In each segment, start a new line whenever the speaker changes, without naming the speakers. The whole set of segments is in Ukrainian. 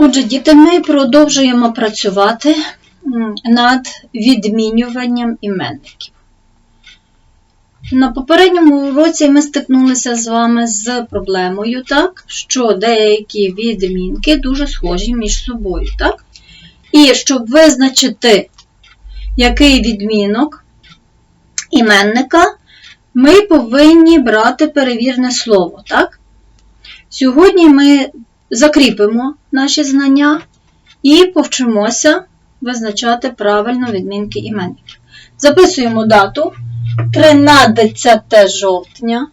Отже, діти, ми продовжуємо працювати над відмінюванням іменників. На попередньому уроці ми стикнулися з вами з проблемою, так, що деякі відмінки дуже схожі між собою. Так? І щоб визначити, який відмінок іменника, ми повинні брати перевірне слово. Так? Сьогодні ми закріпимо наші знання і повчимося визначати правильно відмінки іменників. Записуємо дату 13 жовтня.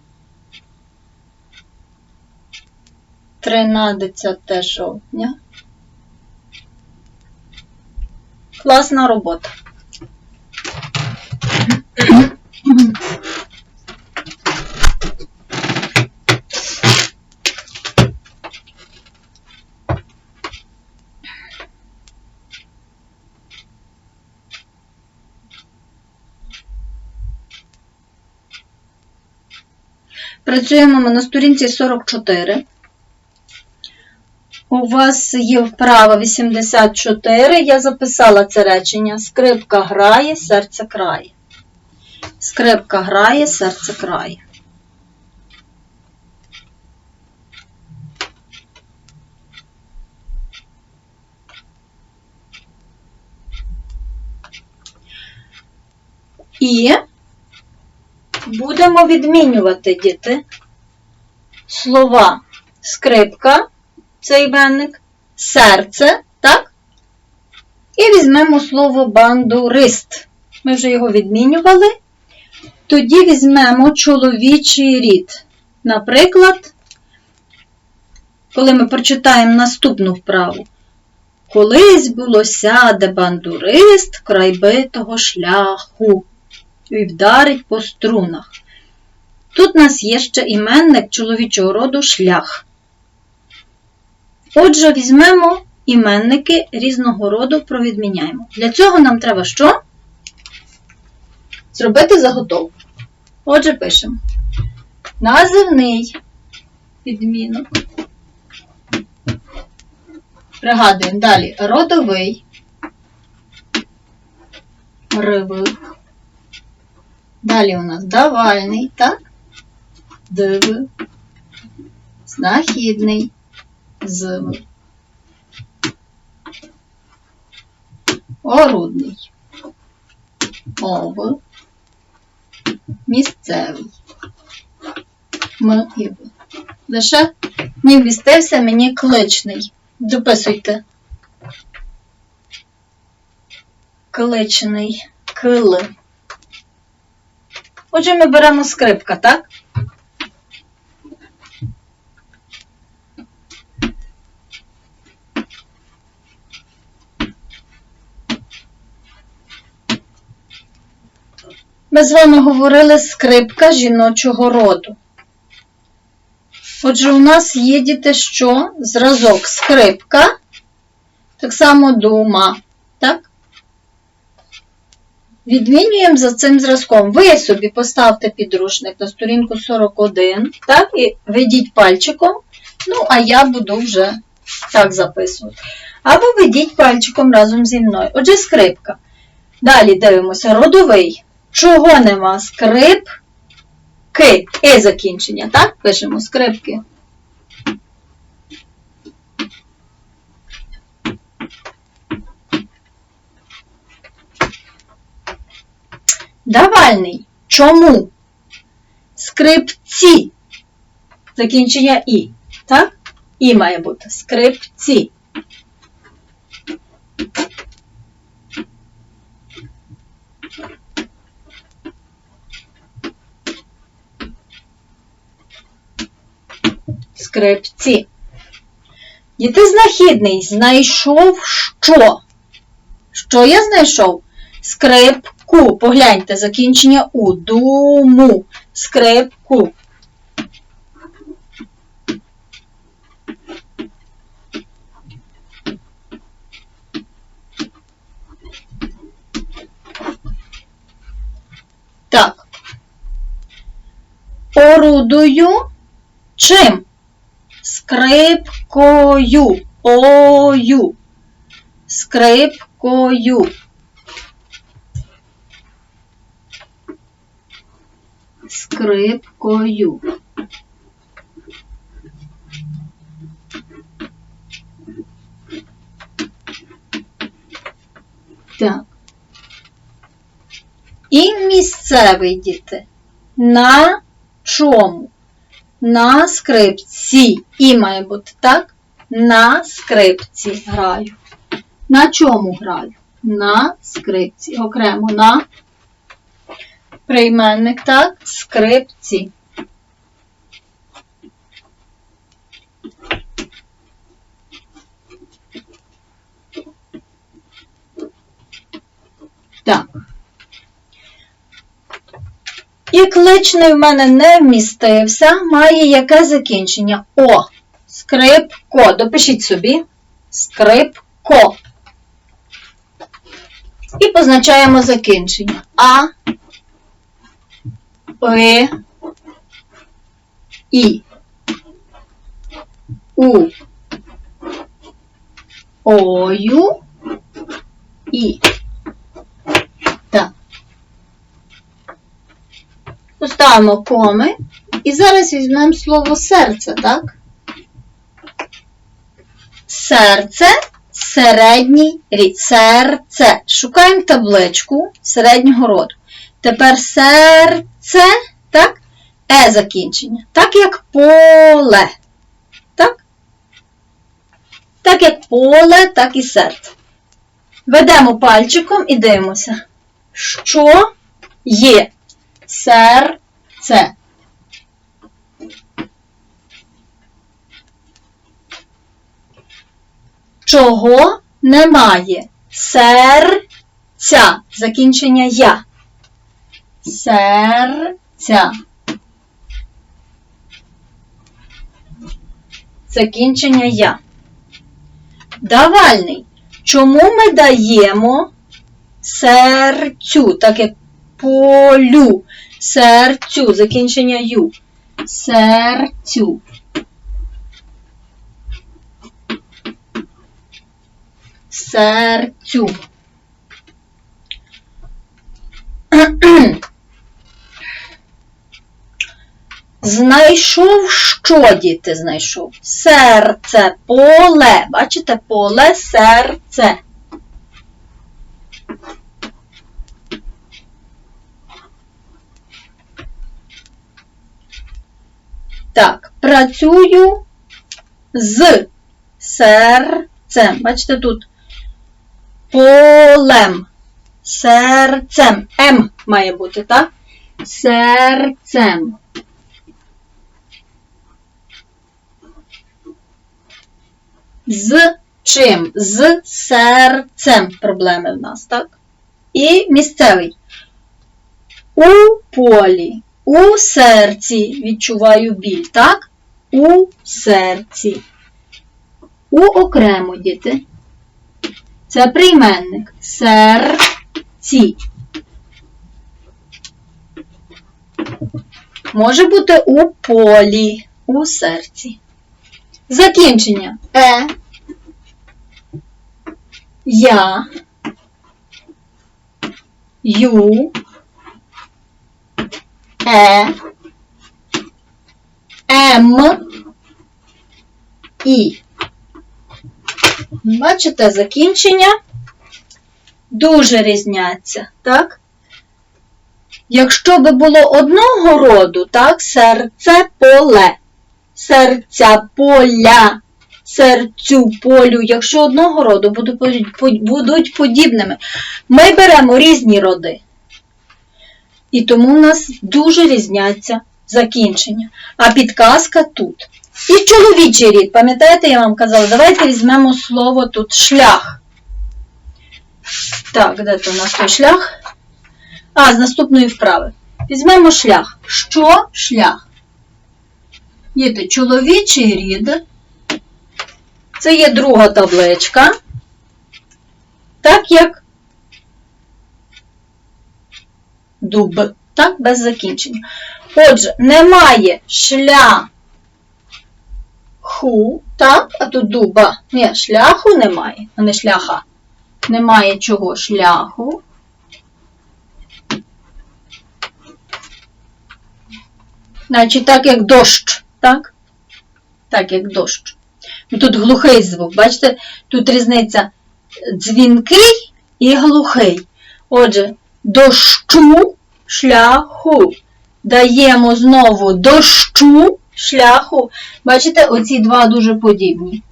13 жовтня. Класна робота. Працюємо ми на сторінці 44. У вас є вправа 84. Я записала це речення. Скрипка грає, серце крає. Скрипка грає, серце крає. І будемо відмінювати діти слова скрипка, це іменник, серце, так? І візьмемо слово бандурист. Ми вже його відмінювали. Тоді візьмемо чоловічий рід. Наприклад, коли ми прочитаємо наступну вправу. Колись було сяде бандурист край битого шляху і вдарить по струнах. Тут у нас є ще іменник чоловічого роду шлях. Отже, візьмемо іменники різного роду, провідміняємо. Для цього нам треба що? Зробити заготовку. Отже, пишемо. Називний відмінок. Пригадуємо далі родовий. Ривик. Далі у нас давальний, так? Див. Знахідний. Зв. Орудний. Ов. Місцевий. М і В. Лише не вмістився мені кличний. Дописуйте. Кличний. Кил. Отже, ми беремо скрипка, так? Ми з вами говорили скрипка жіночого роду. Отже, у нас є діти що? Зразок скрипка, так само дума, так? Відмінюємо за цим зразком. Ви собі поставте підручник на сторінку 41, так, і ведіть пальчиком. Ну, а я буду вже так записувати. Або ведіть пальчиком разом зі мною. Отже, скрипка. Далі дивимося, родовий. Чого нема? Скрипки. І закінчення, так? Пишемо скрипки. Давальний. Чому? Скрипці. Закінчення І. Так? І має бути. Скрипці. Скрипці. Діти знахідний знайшов що? Що я знайшов? Скрипку. Погляньте, закінчення У. Думу. Скрипку. Так. Орудую чим? Скрипкою. Ою. Скрипкою. Скрипкою. Так. І місцевий діти. На чому? На скрипці. І має бути так? На скрипці граю. На чому граю? На скрипці. Окремо на прийменник, так? Скрипці. Так. І кличний в мене не вмістився, має яке закінчення? О. Скрипко. Допишіть собі. Скрипко. І позначаємо закінчення. А. П. І. У. Ою. І. Так. Поставимо коми. І зараз візьмемо слово серце, так? Серце, середній рід. Серце. Шукаємо табличку середнього роду. Тепер серце, так? Е закінчення. Так як поле. Так? Так як поле, так і серце. Ведемо пальчиком і дивимося, що є серце. Чого немає? Серця. Закінчення я. Серця. Закінчення я. Давальний. Чому ми даємо серцю, так як полю, серцю, закінчення ю. Серцю. Серцю. Знайшов що діти знайшов? Серце, поле. Бачите, поле, серце. Так, працюю з серцем. Бачите, тут полем. Серцем. М має бути, так? Серцем. З чим? З серцем проблеми в нас, так? І місцевий. У полі, у серці відчуваю біль, так? У серці. У окремо, діти. Це прийменник. Серці. Може бути у полі, у серці. Закінчення. Е. Я. Ю. Е. М. І. Бачите, закінчення дуже різняться, так? Якщо би було одного роду, так, серце поле, серця поля, серцю полю, якщо одного роду будуть подібними, ми беремо різні роди. І тому в нас дуже різняться закінчення. А підказка тут. І чоловічий рід, пам'ятаєте, я вам казала, давайте візьмемо слово тут шлях. Так, де то у нас той шлях? А, з наступної вправи. Візьмемо шлях. Що шлях? Діти, чоловічий рід. Це є друга табличка. Так як дуб. Так, без закінчення. Отже, немає шляху так, а тут дуба. Ні, шляху немає, а не шляха. Немає чого шляху. Значить, так як дощ, так? Так як дощ. Ну, Тут глухий звук, бачите, тут різниця дзвінкий і глухий. Отже, дощу шляху. Даємо знову дощу шляху. Бачите, оці два дуже подібні.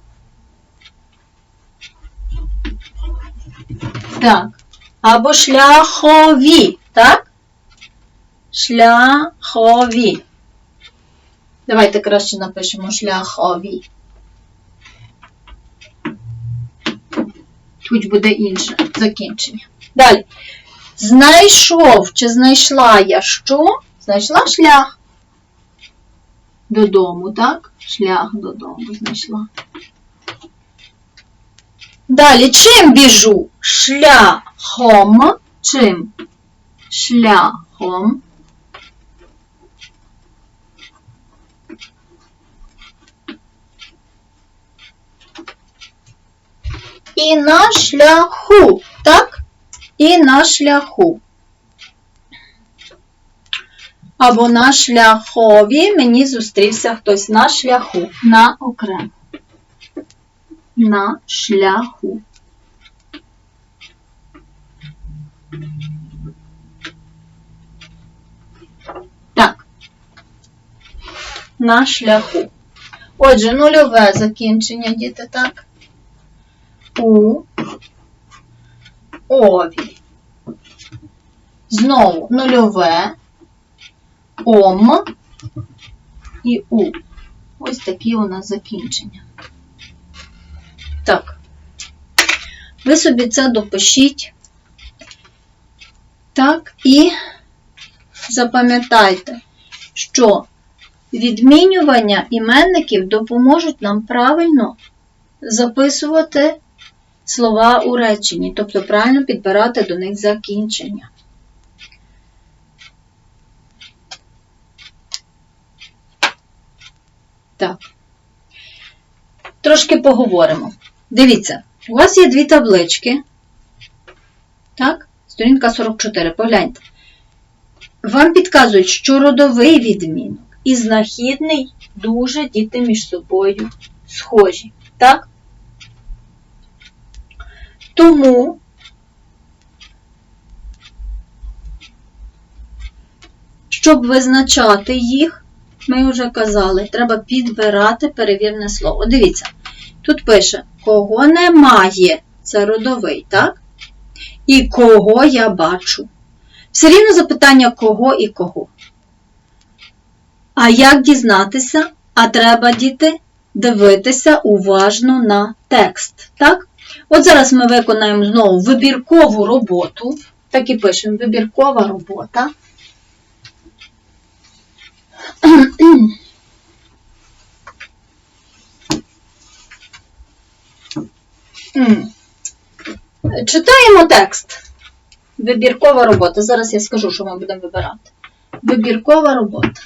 Так. Або шляхові, так? Шляхові. Давайте краще напишемо шляхові. Тут буде інше закінчення. Далі. Знайшов чи знайшла я що? Знайшла шлях додому, так? Шлях додому знайшла. Далі, чим біжу? Шляхом. Чим? Шляхом. І на шляху, так? І на шляху. Або на шляхові мені зустрівся хтось на шляху. На окремо. На шляху. Так. На шляху. Отже, нульове закінчення, діти, так? У ові. Знову нульове, ом і у. Ось такі у нас закінчення. Так. Ви собі це допишіть. Так, і запам'ятайте, що відмінювання іменників допоможуть нам правильно записувати слова у реченні, тобто правильно підбирати до них закінчення. Так. Трошки поговоримо. Дивіться, у вас є дві таблички. Так, сторінка 44. Погляньте. Вам підказують, що родовий відмінок і знахідний дуже діти між собою схожі. Так? Тому щоб визначати їх, ми вже казали, треба підбирати перевірне слово. Дивіться, тут пише, кого немає, це родовий, так? І кого я бачу. Все рівно запитання кого і кого. А як дізнатися? А треба діти дивитися уважно на текст. Так? От зараз ми виконаємо знову вибіркову роботу. Так і пишемо вибіркова робота. Читаємо текст. Вибіркова робота. Зараз я скажу, що ми будемо вибирати. Вибіркова робота.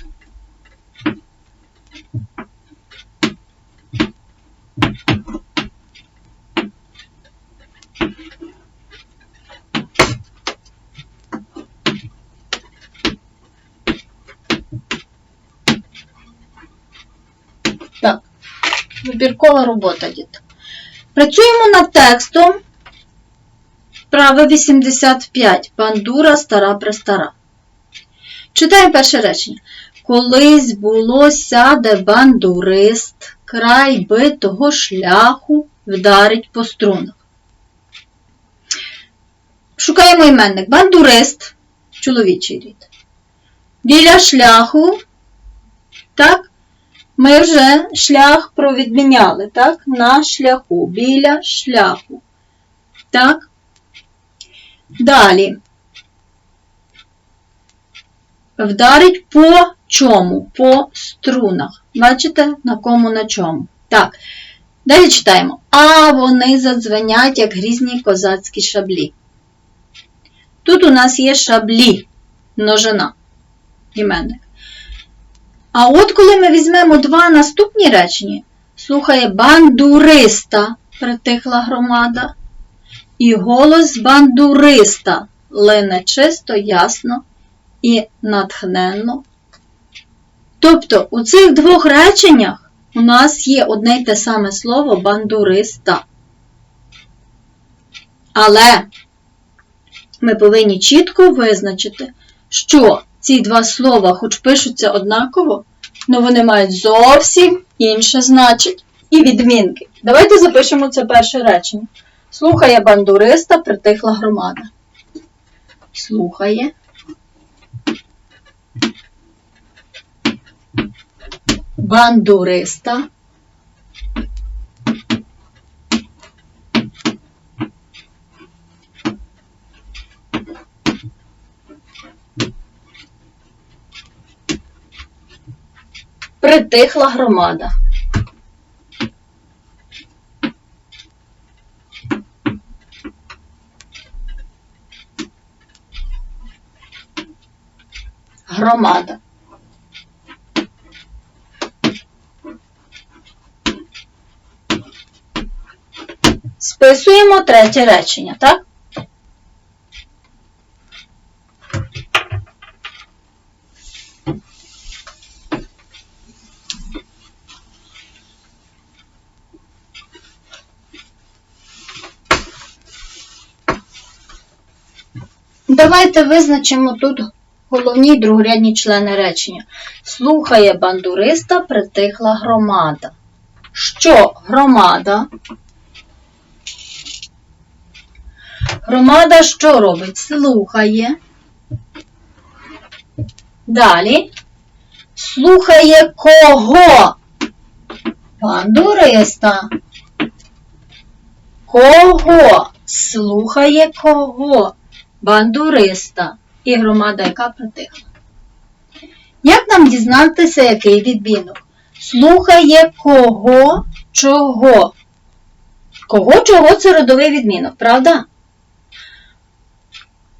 Так, вибіркова робота, діти. Працюємо над текстом. Право 85. Бандура стара престара. Читаємо перше речення. Колись було сяде бандурист, край битого шляху вдарить по струнах. Шукаємо іменник. Бандурист, чоловічий рід. Біля шляху, так, ми вже шлях провідміняли, так, на шляху, біля шляху. Так. Далі. Вдарить по чому? По струнах. Бачите, на кому на чому. Так. Далі читаємо. А вони задзвенять, як грізні козацькі шаблі. Тут у нас є шаблі, множина, іменник. А от коли ми візьмемо два наступні речення, Слухає бандуриста, притихла громада. І голос бандуриста лине чисто, ясно і натхненно. Тобто у цих двох реченнях у нас є одне й те саме слово бандуриста. Але ми повинні чітко визначити, що ці два слова, хоч пишуться однаково, але вони мають зовсім інше значення і відмінки. Давайте запишемо це перше речення. Слухає бандуриста, притихла громада. Слухає. Бандуриста. Притихла громада. Громада. Списуємо третє речення, так? Давайте визначимо тут головні й другорядні члени речення. Слухає бандуриста, притихла громада. Що громада? Громада що робить? Слухає. Далі. Слухає кого? Бандуриста. Кого? Слухає кого? Бандуриста. І громада, яка притихла. Як нам дізнатися, який відмінок? Слухає кого чого? Кого чого це родовий відмінок, правда?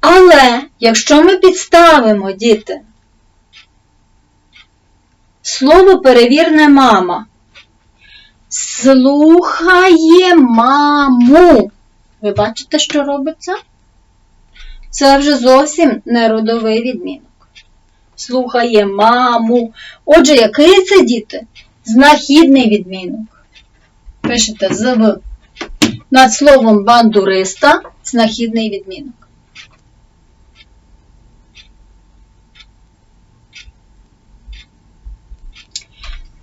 Але якщо ми підставимо, діти, слово перевірне мама. Слухає маму. Ви бачите, що робиться? Це вже зовсім не родовий відмінок. Слухає маму. Отже, який це діти? Знахідний відмінок. Пишете з Над словом бандуриста знахідний відмінок.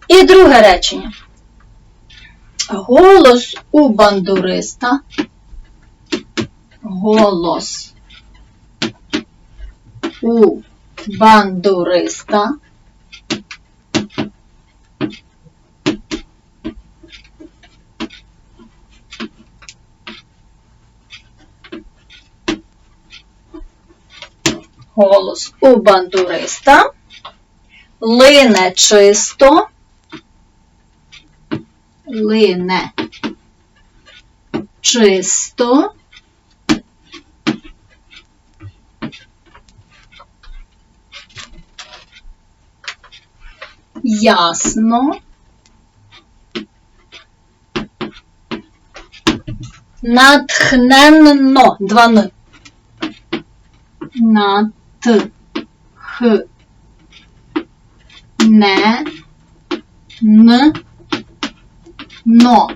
І друге речення. Голос у бандуриста. Голос у бандуриста. Голос у бандуриста. Лине чисто. Лине чисто. Ясно. Натхненно. Два Н. Нат. Х. Не. Н. Но.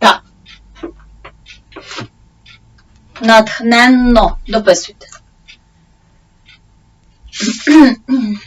Так. Натхненно. Дописуйте. 嗯。ん、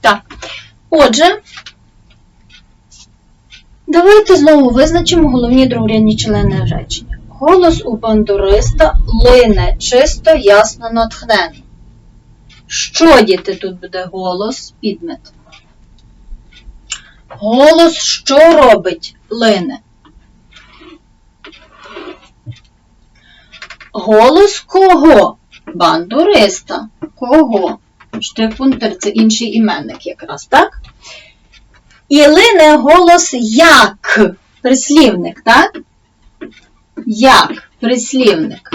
Так, отже, давайте знову визначимо головні другорядні члени речення. Голос у бандуриста лине чисто, ясно, натхнено. Що, діти, тут буде голос, підмет? Голос що робить лине? Голос кого? Бандуриста. Кого? Штифунтер це інший іменник якраз, так? І лине голос як прислівник, так? Як прислівник.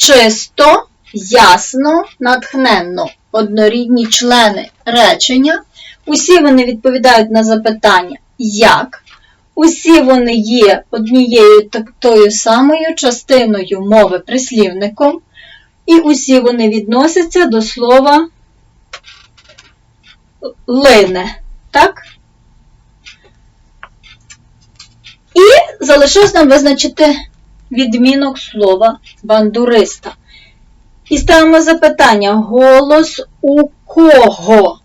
Чисто, ясно, натхненно. Однорідні члени речення. Усі вони відповідають на запитання як. Усі вони є однією тою самою частиною мови прислівником, і усі вони відносяться до слова лине. Так? І залишилось нам визначити відмінок слова бандуриста. І ставимо запитання: голос у кого?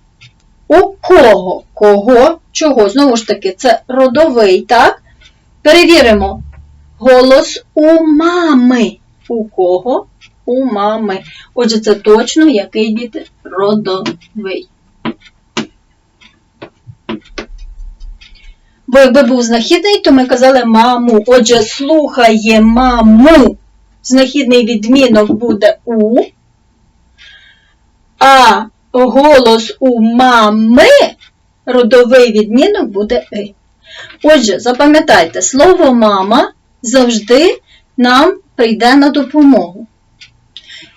У кого? Кого? Чого? Знову ж таки, це родовий, так? Перевіримо. Голос у мами. У кого? У мами. Отже, це точно який діти? Родовий. Бо якби був знахідний, то ми казали маму. Отже, слухає маму. Знахідний відмінок буде у. А голос у мами родовий відмінок буде и. Отже, запам'ятайте, слово мама завжди нам прийде на допомогу.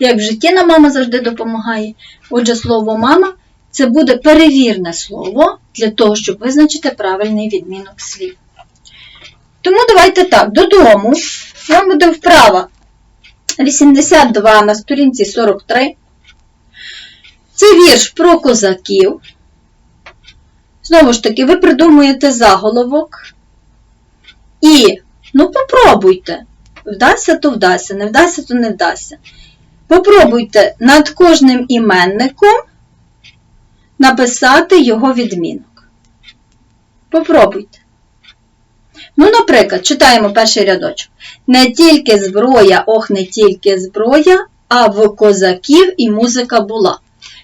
Як в житті нам мама завжди допомагає. Отже, слово мама це буде перевірне слово для того, щоб визначити правильний відмінок слів. Тому давайте так, додому. Вам буде вправа 82 на сторінці 43. Це вірш про козаків. Знову ж таки, ви придумуєте заголовок. І, ну, попробуйте. Вдасться, то вдасться, не вдасться, то не вдасться. Попробуйте над кожним іменником написати його відмінок. Попробуйте. Ну, наприклад, читаємо перший рядочок. Не тільки зброя, ох, не тільки зброя, а в козаків і музика була.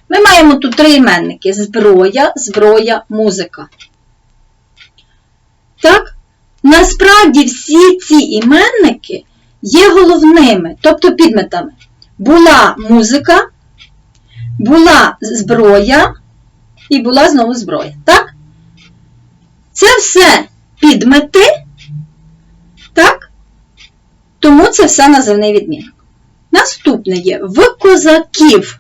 Ми маємо тут три іменники: зброя, зброя, музика. Так? Насправді всі ці іменники є головними, тобто підметами. Була музика, була зброя і була знову зброя. Так? Це все підмети, так? Тому це все називний відмінок. Наступне є в козаків.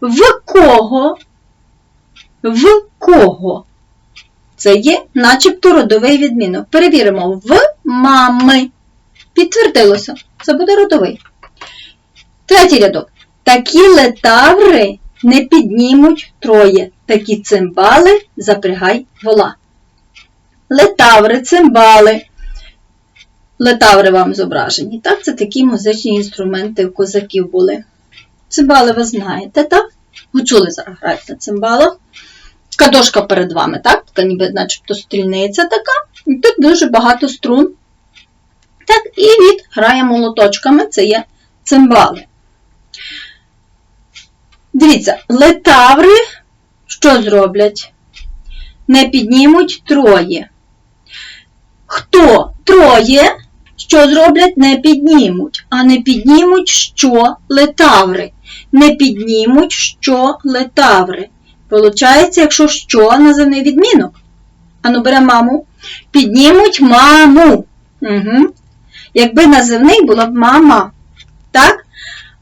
В кого? В кого? Це є начебто родовий відмінок. Перевіримо в мами. Підтвердилося. Це буде родовий. Третій рядок. Такі летаври не піднімуть троє. Такі цимбали запрягай вола. Летаври, цимбали. Летаври вам зображені. Так, це такі музичні інструменти у козаків були. Цимбали ви знаєте, так? Гуцули зараз грають на цимбалах. Кадошка перед вами, так? Така ніби начебто стрільниця така. І тут дуже багато струн. Так, і від грає молоточками, це є цимбали. Дивіться, летаври що зроблять? Не піднімуть троє. Хто троє, що зроблять, не піднімуть, а не піднімуть що летаври. Не піднімуть що летаври. Получається, якщо що, називний відмінок. Ану, бере маму. Піднімуть маму. Угу. Якби називний була б мама. Так?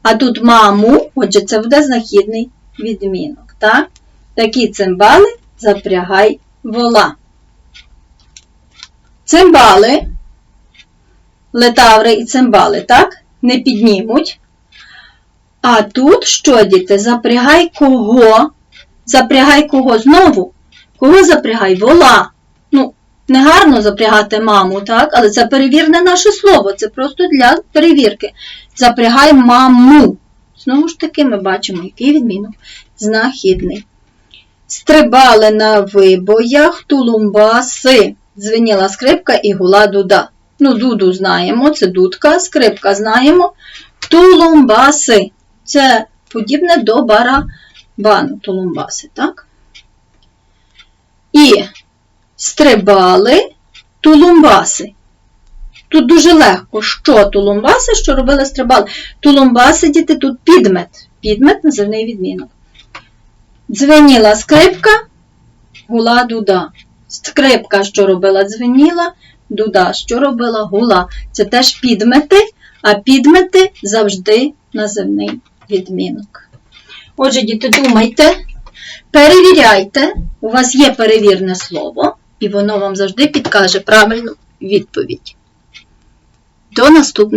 А тут маму, отже, це буде знахідний відмінок. Так? Такі цимбали запрягай вола. Цимбали, летаври і цимбали, так? Не піднімуть. А тут що, діти? Запрягай кого? Запрягай кого знову? Кого запрягай? Вола. Ну, не гарно запрягати маму, так? Але це перевірне наше слово. Це просто для перевірки. Запрягай маму. Знову ж таки, ми бачимо, який відмінок знахідний. Стрибали на вибоях тулумбаси. Дзвеніла скрипка і гула дуда. Ну, дуду знаємо, це дудка, скрипка знаємо. Тулумбаси. Це подібне до барабану. Тулумбаси, так? І стрибали тулумбаси. Тут дуже легко. Що тулумбаси, що робили стрибали? Тулумбаси, діти, тут підмет. Підмет називний відмінок. Дзвеніла скрипка, гула дуда. Скрипка, що робила, дзвеніла, дуда, що робила, гула. Це теж підмети, а підмети завжди називний відмінок. Отже, діти, думайте, перевіряйте, у вас є перевірне слово, і воно вам завжди підкаже правильну відповідь. До наступного.